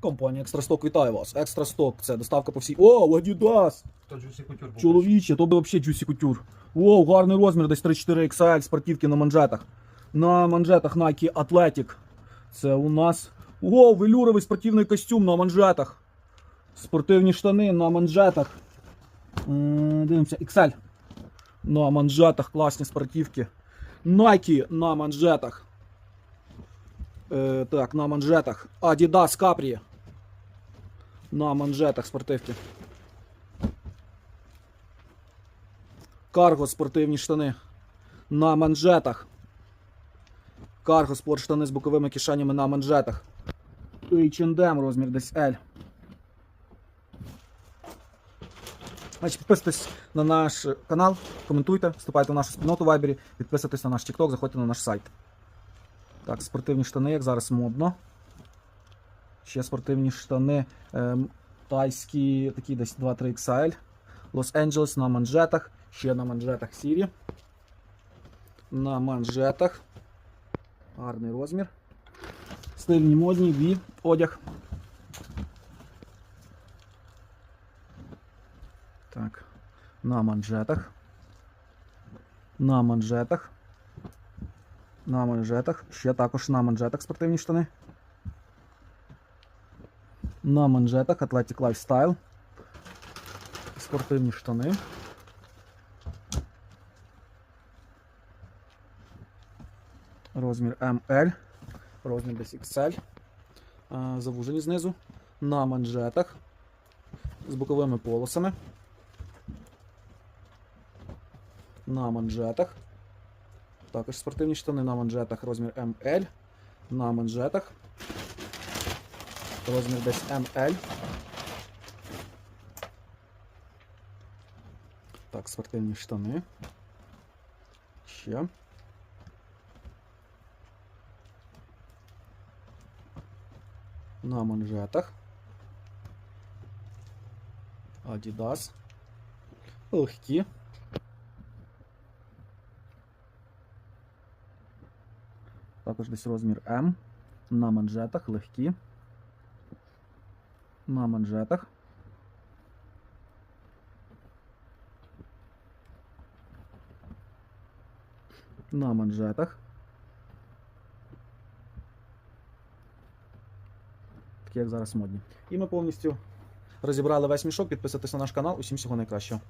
Компанія Екстрасток вітає вас. Екстрасток це доставка по всій. О, Adidas! Хто Juicy Couture побачив? Чоловіче, то би взагалі Juicy Couture. Воу, гарний розмір, десь 3-4 XL, спортивки на манжетах. На манжетах Nike Athletic. Це у нас. Воу, велюровий спортивний костюм на манжетах. Спортивні штани на манжетах. М, Дивимося, XL. На манжетах, класні спортивки. Nike на манжетах. Е, так, на манжетах. Adidas Capri. На манжетах спортивки. Карго спортивні штани. На манжетах. Карго спорт штани з боковими кишенями на манжетах. H&M розмір десь L. Підписуйтесь на наш канал, коментуйте, вступайте в нашу спільноту в Вайбері, підписуйтесь на наш TikTok, заходьте на наш сайт. Так, спортивні штани, як зараз модно. Ще спортивні штани. Ем, тайські, такі десь 2-3 XL. Лос-Анджелес на манжетах. Ще на манжетах сірі. На манжетах. Гарний розмір. Стильні модні, ві, одяг. Так. На манжетах. На манжетах. На манжетах. Ще також на манжетах спортивні штани. На манжетах Athletic Lifestyle. Спортивні штани. Розмір ML. Розмір десь XL. Завужені знизу. На манжетах. З боковими полосами. На манжетах. Також спортивні штани на манжетах. Розмір ML. На манжетах. Розмір десь ML. Так, спортивні штани. Ще. На манжетах. Adidas. Легкі. Також десь розмір М. На манжетах, легкі. На манжетах. На манжетах. Такі, як зараз модні. І ми повністю розібрали весь мішок. підписатись на наш канал. Усім всього найкращого.